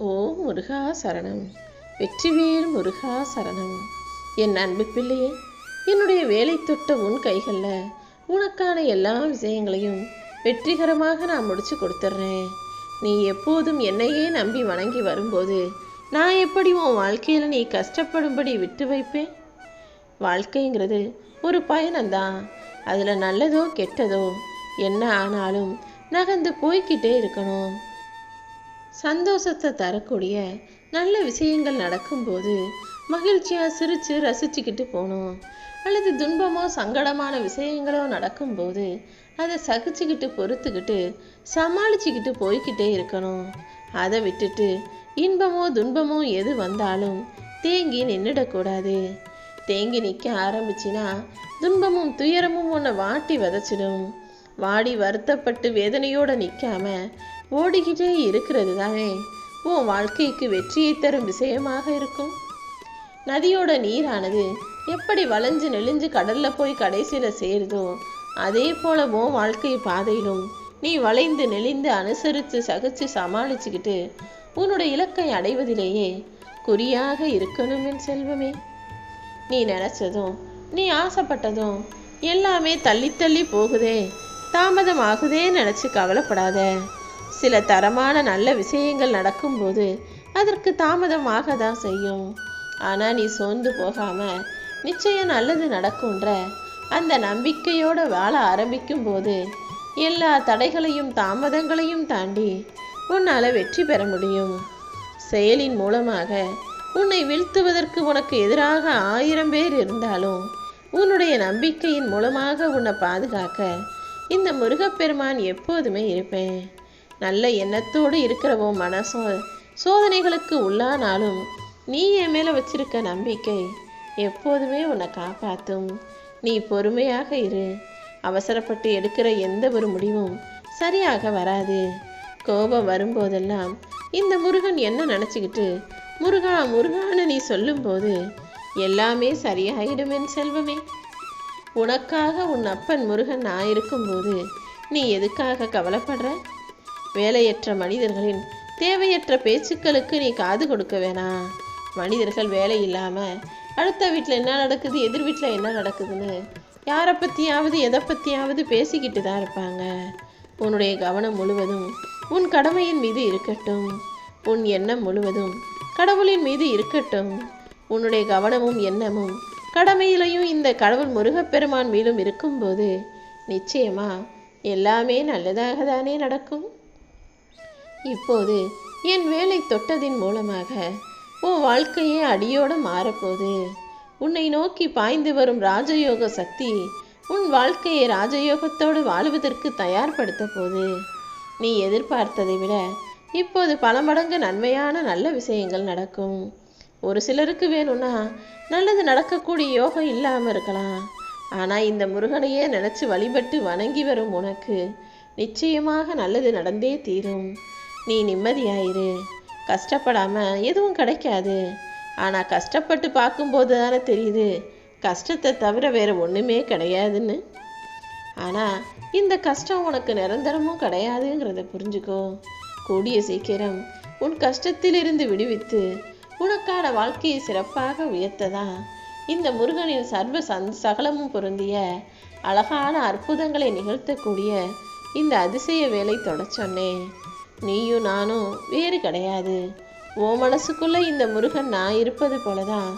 ஓ முருகா சரணம். வெற்றிவேல் முருகா சரணம். என் அன்பு பிள்ளையே என்னுடைய வேலை தொட்ட உன் கைகளில் உனக்கான எல்லா விஷயங்களையும் வெற்றிகரமாக நான் முடிச்சு கொடுத்துட்றேன். நீ எப்போதும் என்னையே நம்பி வணங்கி வரும்போது நான் எப்படி உன் வாழ்க்கையில் நீ கஷ்டப்படும்படி விட்டு வைப்பேன்? வாழ்க்கைங்கிறது ஒரு பயணம்தான். அதில் நல்லதோ கெட்டதோ என்ன ஆனாலும் நகர்ந்து போய்கிட்டே இருக்கணும். சந்தோஷத்தை தரக்கூடிய நல்ல விஷயங்கள் நடக்கும்போது மகிழ்ச்சியாக சிரித்து ரசிச்சுக்கிட்டு போகணும். அல்லது துன்பமோ சங்கடமான விஷயங்களோ நடக்கும்போது அதை சகிச்சுக்கிட்டு பொறுத்துக்கிட்டு சமாளிச்சுக்கிட்டு போய்க்கிட்டே இருக்கணும். அதை விட்டுட்டு இன்பமோ துன்பமோ எது வந்தாலும் தேங்கி நின்றுடக்கூடாது தேங்கி நிற்க ஆரம்பிச்சினா துன்பமும் துயரமும் உன்னை வாட்டி விதைச்சிடும். வாடி வருத்தப்பட்டு வேதனையோடு நிற்காம ஓடிக்கிட்டே இருக்கிறது தானே உன் வாழ்க்கைக்கு வெற்றியை தரும் விஷயமாக இருக்கும். நதியோட நீரானது எப்படி வளைஞ்சு நெளிஞ்சு கடல்ல போய் கடைசியில் சேருதோ அதே போல உன் வாழ்க்கை பாதையிலும் நீ வளைந்து நெளிந்து அனுசரித்து சகிச்சு சமாளிச்சுக்கிட்டு உன்னோட இலக்கை அடைவதிலேயே குறியாக இருக்கணும் என் செல்வமே. நீ நினைச்சதும் நீ ஆசைப்பட்டதும் எல்லாமே தள்ளி தள்ளி போகுதே. தாமதம் ஆகுதே நினச்சி கவலைப்படாத. சில தரமான நல்ல விஷயங்கள் நடக்கும்போது அதற்கு தாமதமாக தான் செய்யும். ஆனால் நீ சோர்ந்து போகாம நிச்சயம் நல்லது நடக்கும்ன்ற அந்த நம்பிக்கையோட வாழ ஆரம்பிக்கும் போது எல்லா தடைகளையும் தாமதங்களையும் தாண்டி உன்னால் வெற்றி பெற முடியும். செயலின் மூலமாக உன்னை வீழ்த்துவதற்கு உனக்கு எதிராக ஆயிரம் பேர் இருந்தாலும் உன்னுடைய நம்பிக்கையின் மூலமாக உன்னை பாதுகாக்க இந்த முருகப்பெருமான் எப்போதுமே இருப்பேன். நல்ல எண்ணத்தோடு இருக்கிற உன் மனசும் சோதனைகளுக்கு உள்ளானாலும் நீ என் மேலே வச்சிருக்க நம்பிக்கை எப்போதுமே உன்னை காப்பாற்றும் நீ பொறுமையாக இரு. அவசரப்பட்டு எடுக்கிற எந்த ஒரு முடிவும் சரியாக வராது. கோபம் வரும்போதெல்லாம் இந்த முருகன் என்ன நினச்சிக்கிட்டு முருகா முருகான்னு நீ சொல்லும்போது எல்லாமே சரியாயிடும் செல்வமே. உனக்காக உன் அப்பன் முருகன் நான் இருக்கும்போது நீ எதுக்காக கவலைப்படுற? வேலையற்ற மனிதர்களின் தேவையற்ற பேச்சுக்களுக்கு நீ காது கொடுக்க வேணாம் மனிதர்கள் வேலை இல்லாமல் அடுத்த வீட்டில் என்ன நடக்குது எதிர் வீட்டில் என்ன நடக்குதுன்னு யாரை பற்றியாவது எதை பற்றியாவது பேசிக்கிட்டு தான் இருப்பாங்க. உன்னுடைய கவனம் முழுவதும் உன் கடமையின் மீது இருக்கட்டும். உன் எண்ணம் முழுவதும் கடவுளின் மீது இருக்கட்டும். உன்னுடைய கவனமும் எண்ணமும் கடமையிலையும் இந்த கடவுள் முருகப்பெருமான் மீதும் இருக்கும்போது நிச்சயமா எல்லாமே நல்லதாக தானே நடக்கும். இப்போது என் வேலை தொட்டதின் மூலமாக உன் வாழ்க்கையே அடியோடு மாறப்போகுது. உன்னை நோக்கி பாய்ந்து வரும் ராஜயோக சக்தி உன் வாழ்க்கையை ராஜயோகத்தோடு வாழ்வதற்கு தயார்படுத்த போது நீ எதிர்பார்த்ததை விட இப்போது பல மடங்கு நன்மையான நல்ல விஷயங்கள் நடக்கும். ஒரு சிலருக்கு வேணும்னா நல்லது நடக்கக்கூடிய யோகம் இல்லாமல் இருக்கலாம். ஆனால் இந்த முருகனையே நினச்சி வழிபட்டு வணங்கி வரும் உனக்கு நிச்சயமாக நல்லது நடந்தே தீரும். நீ நிம்மதியாயிரு. கஷ்டப்படாம எதுவும் கிடைக்காது. ஆனால் கஷ்டப்பட்டு பார்க்கும்போது தானே தெரியுது கஷ்டத்தை தவிர வேறு ஒன்றுமே கிடையாதுன்னு. ஆனால் இந்த கஷ்டம் உனக்கு நிரந்தரமும் கிடையாதுங்கிறத புரிஞ்சுக்கோ. கூடிய சீக்கிரம் உன் கஷ்டத்திலிருந்து விடுவித்து உனக்கான வாழ்க்கையை சிறப்பாக உயர்த்ததா. இந்த முருகனின் சர்வ சந் சகலமும் பொருந்திய அழகான அற்புதங்களை நிகழ்த்தக்கூடிய இந்த அதிசய வேலை தொடச்சொன்னே நீயும் நானும் வேறு கிடையாது. உன் மனசுக்குள்ள இந்த முருகன் நான் இருப்பது போலதான்.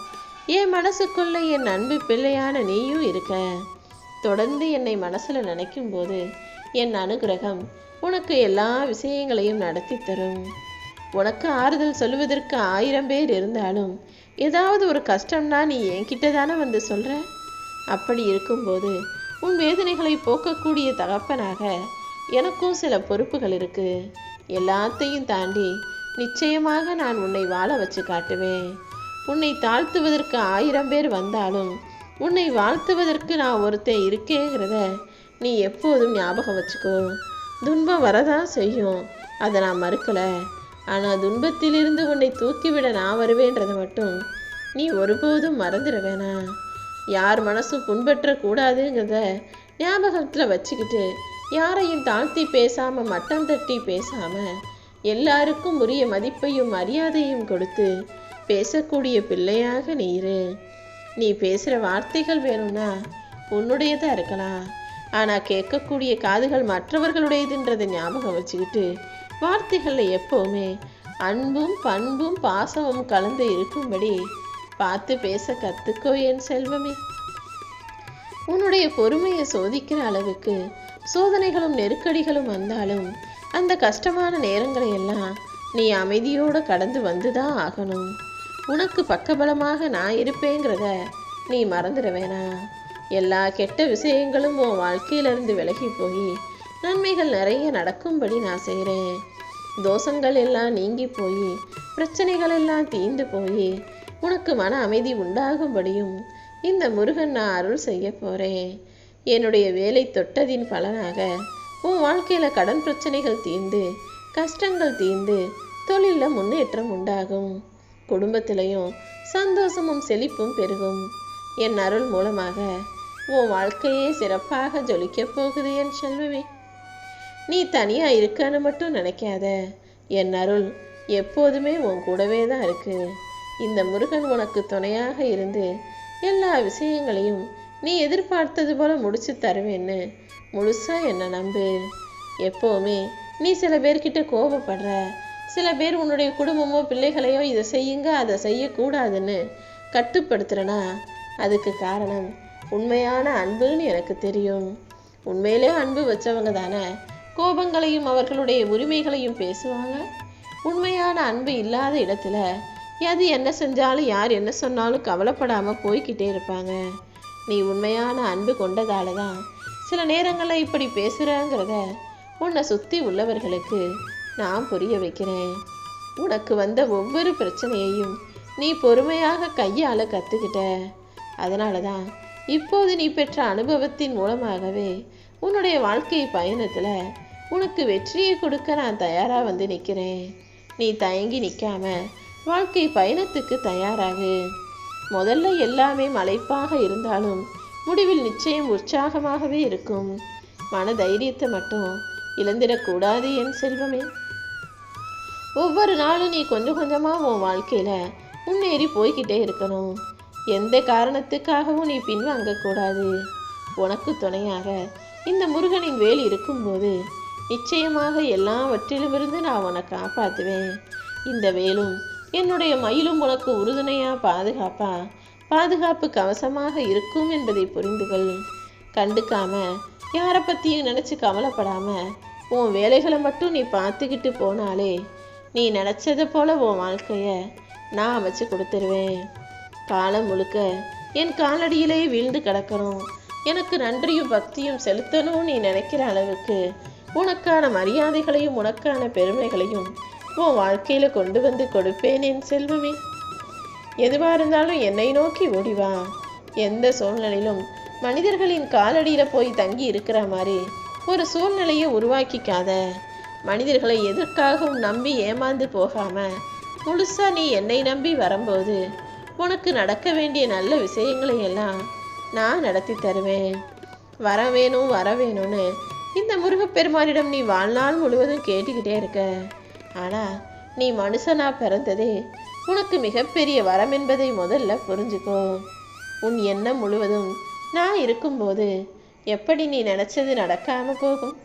என் மனசுக்குள்ள என் அன்பு பிள்ளையான நீயும் இருக்க. தொடர்ந்து என்னை மனசுல நினைக்கும் போது என் அனுகிரகம் உனக்கு எல்லா விஷயங்களையும் நடத்தி தரும். உனக்கு ஆறுதல் சொல்லுவதற்கு ஆயிரம் பேர் இருந்தாலும் ஏதாவது ஒரு கஷ்டம்னா நீ என்கிட்ட தானே வந்து சொல்ற? அப்படி இருக்கும்போது உன் வேதனைகளை போக்கக்கூடிய தகப்பனாக எனக்கும் சில பொறுப்புகள் இருக்கு. எல்லாத்தையும் தாண்டி நிச்சயமாக நான் உன்னை வாழ வச்சு காட்டுவேன். உன்னை தாழ்த்துவதற்கு ஆயிரம் பேர் வந்தாலும் உன்னை வாழ்த்துவதற்கு நான் ஒருத்தன் இருக்கேங்கிறத நீ எப்போதும் ஞாபகம் வச்சுக்கோ. துன்பம் வரதான் செய்யும். அதை நான் மறுக்கலை. ஆனால் துன்பத்திலிருந்து உன்னை தூக்கிவிட நான் வருவேன்றதை மட்டும் நீ ஒருபோதும் மறந்துட வேணாம். யார் மனசும் புண்பற்றக்கூடாதுங்கிறத ஞாபகத்தில் வச்சுக்கிட்டு யாரையும் தாழ்த்தி பேசாமல் மட்டம் தட்டி பேசாமல் எல்லாருக்கும் உரிய மதிப்பையும் மரியாதையும் கொடுத்து பேசக்கூடிய பிள்ளையாக நீ இரு. நீ பேசுகிற வார்த்தைகள் வேணும்னா உன்னுடையதாக இருக்கலாம். ஆனால் கேட்கக்கூடிய காதுகள் மற்றவர்களுடையதுன்றதை ஞாபகம் வச்சுக்கிட்டு வார்த்தைகளில் எப்போவுமே அன்பும் பண்பும் பாசமும் கலந்து இருக்கும்படி பார்த்து பேச கற்றுக்கோ என் செல்வமே. உன்னுடைய பொறுமையை சோதிக்கிற அளவுக்கு சோதனைகளும் நெருக்கடிகளும் வந்தாலும் அந்த கஷ்டமான நேரங்களை எல்லாம் நீ அமைதியோடு கடந்து வந்துதான் ஆகணும். உனக்கு பக்கபலமாக நான் இருப்பேங்கிறத நீ மறந்துட வேணாம் எல்லா கெட்ட விஷயங்களும் உன் வாழ்க்கையிலிருந்து விலகி போய் நன்மைகள் நிறைய நடக்கும்படி நான் செய்கிறேன் தோஷங்கள் எல்லாம் நீங்கி போய் பிரச்சனைகள் எல்லாம் தீந்து போய் உனக்கு மன அமைதி உண்டாகும்படியும் இந்த முருகன் நான் அருள் செய்ய போகிறேன் என்னுடைய வேலை தொட்டதின் பலனாக உன் வாழ்க்கையில் கடன் பிரச்சனைகள் தீர்ந்து கஷ்டங்கள் தீர்ந்து தொழிலில் முன்னேற்றம் உண்டாகும். குடும்பத்திலையும் சந்தோஷமும் செழிப்பும் பெருகும். என் அருள் மூலமாக உன் வாழ்க்கையே சிறப்பாக ஜொலிக்கப் போகுது என் செல்வமே. நீ தனியாக இருக்கன்னு மட்டும் நினைக்காத. என் அருள் எப்போதுமே உன் கூடவே தான் இருக்கு. இந்த முருகன் உனக்கு துணையாக இருந்து எல்லா விஷயங்களையும் நீ எதிர்பார்த்தது போல முடிச்சு தருவேன்னு. முழுசா என்னை நம்பு? எப்போவுமே நீ சில பேர்கிட்ட கோபப்படுற. சில பேர் உன்னுடைய குடும்பமோ பிள்ளைகளையோ இதை செய்யுங்க அதை செய்யக்கூடாதுன்னு கட்டுப்படுத்துறனா? அதுக்கு காரணம் உண்மையான அன்புன்னு எனக்கு தெரியும். உண்மையிலே அன்பு வச்சவங்க தானே கோபங்களையும் அவர்களுடைய உரிமைகளையும் பேசுவாங்க. உண்மையான அன்பு இல்லாத இடத்துல எது என்ன செஞ்சாலும் யார் என்ன சொன்னாலும் கவலைப்படாமல் போய்க்கிட்டே இருப்பாங்க. நீ உண்மையான அன்பு கொண்டதால தான் சில நேரங்களில் இப்படி பேசுகிறங்கிறத உன்னை சுற்றி உள்ளவர்களுக்கு நான் புரிய வைக்கிறேன். உனக்கு வந்த ஒவ்வொரு பிரச்சனையையும் நீ பொறுமையாக கையால் கற்றுக்கிட்ட அதனால தான் இப்போது நீ பெற்ற அனுபவத்தின் மூலமாகவே உன்னுடைய வாழ்க்கை பயணத்தில் உனக்கு வெற்றியை கொடுக்க நான் தயாராக வந்து நிற்கிறேன் நீ தயங்கி நிற்காம வாழ்க்கை பயணத்துக்கு தயாராகு. முதல்ல எல்லாமே மலைப்பாக இருந்தாலும் முடிவில் நிச்சயம் உற்சாகமாகவே இருக்கும். மன தைரியத்தை மட்டும் இழந்திடக்கூடாது என் செல்வமே. ஒவ்வொரு நாளும் நீ கொஞ்சம் கொஞ்சமாக உன் வாழ்க்கையில் முன்னேறி போய்கிட்டே இருக்கணும். எந்த காரணத்துக்காகவும் நீ பின்வாங்கக்கூடாது. உனக்கு துணையாக இந்த முருகனின் வேல் இருக்கும்போது நிச்சயமாக எல்லாவற்றிலுமிருந்து நான் உன்னை காப்பாற்றுவேன் இந்த வேலும் என்னுடைய மயிலும் உனக்கு உறுதுணையாக பாதுகாப்பா? பாதுகாப்பு கவசமாக இருக்கும் என்பதை புரிந்து கொள். கண்டுக்காம யாரை பற்றியும் நினச்சி கவலைப்படாம உன் வேலைகளை மட்டும் நீ பார்த்துக்கிட்டு போனாலே நீ நினச்சது போல உன் வாழ்க்கையை நான் அமைச்சு கொடுத்துருவேன். காலம் முழுக்க என் காலடியிலே வீழ்ந்து கிடக்கணும். எனக்கு நன்றியும் பக்தியும் செலுத்தணும் நீ நினைக்கிற அளவுக்கு உனக்கான மரியாதைகளையும் உனக்கான பெருமைகளையும் உன் வாழ்க்கையில கொண்டு வந்து கொடுப்பேன் என் செல்வமே. எதுவாக இருந்தாலும் என்னை நோக்கி ஓடிவா எந்த சூழ்நிலையிலும் மனிதர்களின் காலடியில போய் தங்கி இருக்கிற மாதிரி ஒரு சூழ்நிலையை உருவாக்கிக்காத. மனிதர்களை எதற்காகவும் நம்பி ஏமாந்து போகாம முழுசா நீ என்னை நம்பி வரும்போது உனக்கு நடக்க வேண்டிய நல்ல விஷயங்களை எல்லாம் நான் நடத்தி தருவேன். வர வேணும் வர வேணும்னு இந்த முருகப்பெருமானிடம் நீ வாழ்நாள் முழுவதும் கேட்டுக்கிட்டே இருக்க. ஆனா நீ மனுஷனா பிறந்ததே உனக்கு மிகப்பெரிய வரம் என்பதை முதல்ல புரிஞ்சுக்கோ. உன் எண்ணம் முழுவதும் நான் இருக்கும்போது எப்படி நீ நினச்சது நடக்காமல் போகும்?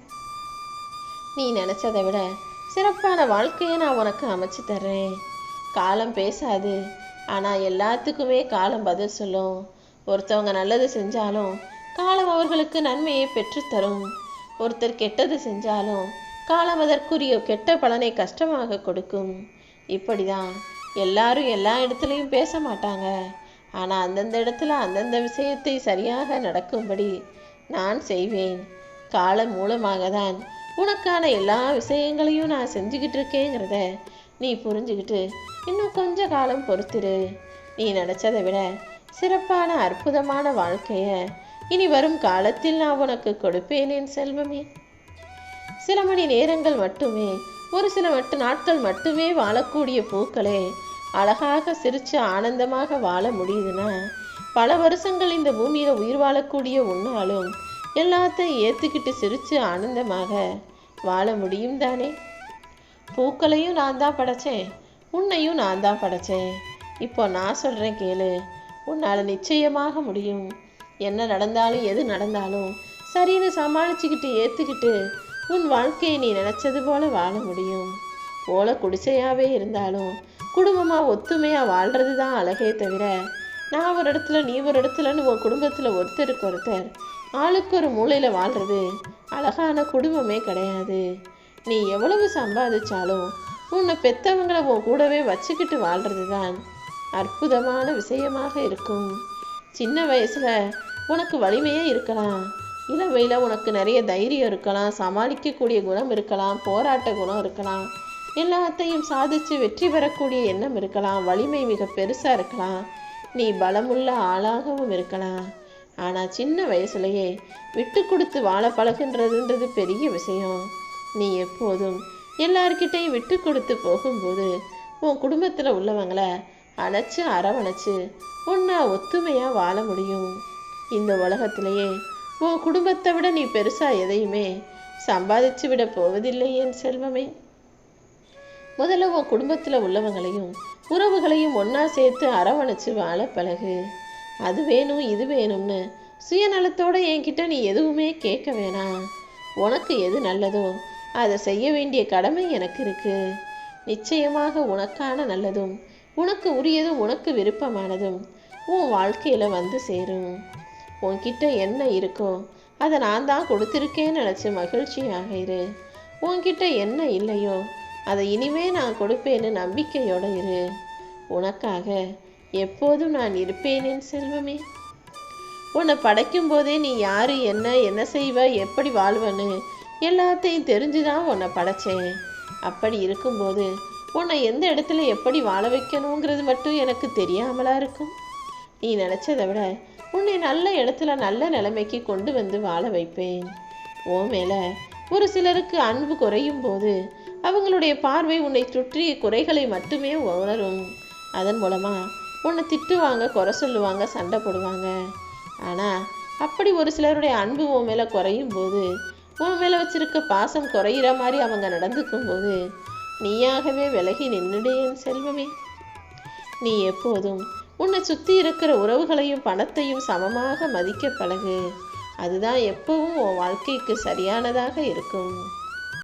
நீ நினச்சதை விட சிறப்பான வாழ்க்கையை நான் உனக்கு அமைச்சு தர்றேன். காலம் பேசாது ஆனால் எல்லாத்துக்குமே காலம் பதில் சொல்லும். ஒருத்தவங்க நல்லது செஞ்சாலும் காலம் அவர்களுக்கு நன்மையை பெற்றுத்தரும் ஒருத்தர் கெட்டது செஞ்சாலும் காலம் அதற்குரிய கெட்ட பலனை கஷ்டமாக கொடுக்கும். இப்படிதான் எல்லாரும் எல்லா இடத்துலையும் பேச மாட்டாங்க. ஆனால் அந்தந்த இடத்துல அந்தந்த விஷயத்தை சரியாக நடக்கும்படி நான் செய்வேன். காலம் மூலமாக தான் உனக்கான எல்லா விஷயங்களையும் நான் செஞ்சுக்கிட்டு இருக்கேங்கிறத நீ புரிஞ்சுக்கிட்டு இன்னும் கொஞ்ச காலம் பொறுத்திரு. நீ நினச்சதை விட சிறப்பான அற்புதமான வாழ்க்கையை இனி வரும் காலத்தில் நான் உனக்கு கொடுப்பேன் என் செல்வமே. சில மணி நேரங்கள் மட்டுமே ஒரு சில மட்டு நாட்கள் மட்டுமே வாழக்கூடிய பூக்களே அழகாக சிரிச்சு ஆனந்தமாக வாழ முடியுதுன்னா பல வருஷங்கள் இந்த பூமியில உயிர் வாழக்கூடிய உன்னாலும் எல்லாத்தையும் ஏத்துக்கிட்டு சிரிச்சு ஆனந்தமாக வாழ முடியும் தானே? பூக்களையும் நான் தான் படைச்சேன் உன்னையும் நான் தான் படைச்சேன். இப்போ நான் சொல்கிறேன் கேளு உன்னால் நிச்சயமாக முடியும். என்ன நடந்தாலும் எது நடந்தாலும் சரின்னு சமாளிச்சுக்கிட்டு ஏற்றுக்கிட்டு உன் வாழ்க்கையை நீ நினச்சது போல வாழ முடியும். ஓலை குடிசையாகவே இருந்தாலும் குடும்பமாக ஒத்துமையாக வாழ்கிறது தான் அழகே தவிர நான் ஒரு இடத்துல நீ ஒரு இடத்துலன்னு உன் குடும்பத்தில் ஒருத்தருக்கு ஒருத்தர் ஆளுக்கு ஒரு மூலையில் வாழ்கிறது அழகான குடும்பமே கிடையாது. நீ எவ்வளவு சம்பாதிச்சாலும் உன்னை பெத்தவங்களை உன் கூடவே வச்சுக்கிட்டு வாழ்கிறது தான் அற்புதமான விஷயமாக இருக்கும். சின்ன வயசில் உனக்கு வலிமையே இருக்கலாம். இளவையில் உனக்கு நிறைய தைரியம் இருக்கலாம் சமாளிக்கக்கூடிய குணம் இருக்கலாம் போராட்ட குணம் இருக்கலாம். எல்லாத்தையும் சாதித்து வெற்றி பெறக்கூடிய எண்ணம் இருக்கலாம் வலிமை மிக பெருசாக இருக்கலாம். நீ பலமுள்ள ஆளாகவும் இருக்கலாம். ஆனால் சின்ன வயசுலேயே விட்டு கொடுத்து வாழ பழகுன்றதுன்றது பெரிய விஷயம். நீ எப்போதும் எல்லார்கிட்டையும் விட்டு கொடுத்து போகும்போது உன் குடும்பத்தில் உள்ளவங்களை அணைச்சு அரவணைச்சு ஒன்றா ஒத்துமையாக வாழ முடியும். இந்த உலகத்திலேயே உன் குடும்பத்தை விட நீ பெருசாக எதையுமே சம்பாதிச்சு விட போவதில்லை என் செல்வமே. முதல்ல உன் குடும்பத்தில் உள்ளவங்களையும் உறவுகளையும் ஒன்றா சேர்த்து அரவணைச்சு வாழ பழகு. அது வேணும் இது வேணும்னு சுயநலத்தோட என்கிட்ட நீ எதுவுமே கேட்க வேணாம். உனக்கு எது நல்லதோ அதை செய்ய வேண்டிய கடமை எனக்கு இருக்கு. நிச்சயமாக உனக்கான நல்லதும் உனக்கு உரியதும் உனக்கு விருப்பமானதும் உன் வாழ்க்கையில் வந்து சேரும். உன்கிட்ட என்ன இருக்கோ அதை நான் தான் கொடுத்துருக்கேன்னு நினச்சி மகிழ்ச்சியாக இரு உன்கிட்ட என்ன இல்லையோ அதை இனிமே நான் கொடுப்பேன்னு நம்பிக்கையோட இரு. உனக்காக எப்போதும் நான் இருப்பேனேன் செல்வமே. உன்னை படைக்கும் போதே நீ யார் என்ன என்ன செய்வ எப்படி வாழ்வன்னு எல்லாத்தையும் தெரிஞ்சுதான் உன்னை படைச்சேன். அப்படி இருக்கும்போது உன்னை எந்த இடத்துல எப்படி வாழ வைக்கணுங்கிறது மட்டும் எனக்கு தெரியாமலா இருக்கும். நீ நினச்சதை விட உன்னை நல்ல இடத்துல நல்ல நிலைமைக்கு கொண்டு வந்து வாழ வைப்பேன். ஓ மேலே ஒரு சிலருக்கு அன்பு குறையும் போது அவங்களுடைய பார்வை உன்னை சுற்றிய குறைகளை மட்டுமே உணரும். அதன் மூலமாக உன்னை திட்டுவாங்க குறை சொல்லுவாங்க சண்டை போடுவாங்க. ஆனால் அப்படி ஒரு சிலருடைய அன்பு உன் மேலே குறையும் போது உன் மேலே வச்சிருக்க பாசம் குறையிற மாதிரி அவங்க நடந்துக்கும் போது நீயாகவே விலகி நின்றுடேன் செல்வமே. நீ எப்போதும் உன்னை சுற்றி இருக்கிற உறவுகளையும் பணத்தையும் சமமாக மதிக்க பழகு. அதுதான் எப்பவும் உன் வாழ்க்கைக்கு சரியானதாக இருக்கும்.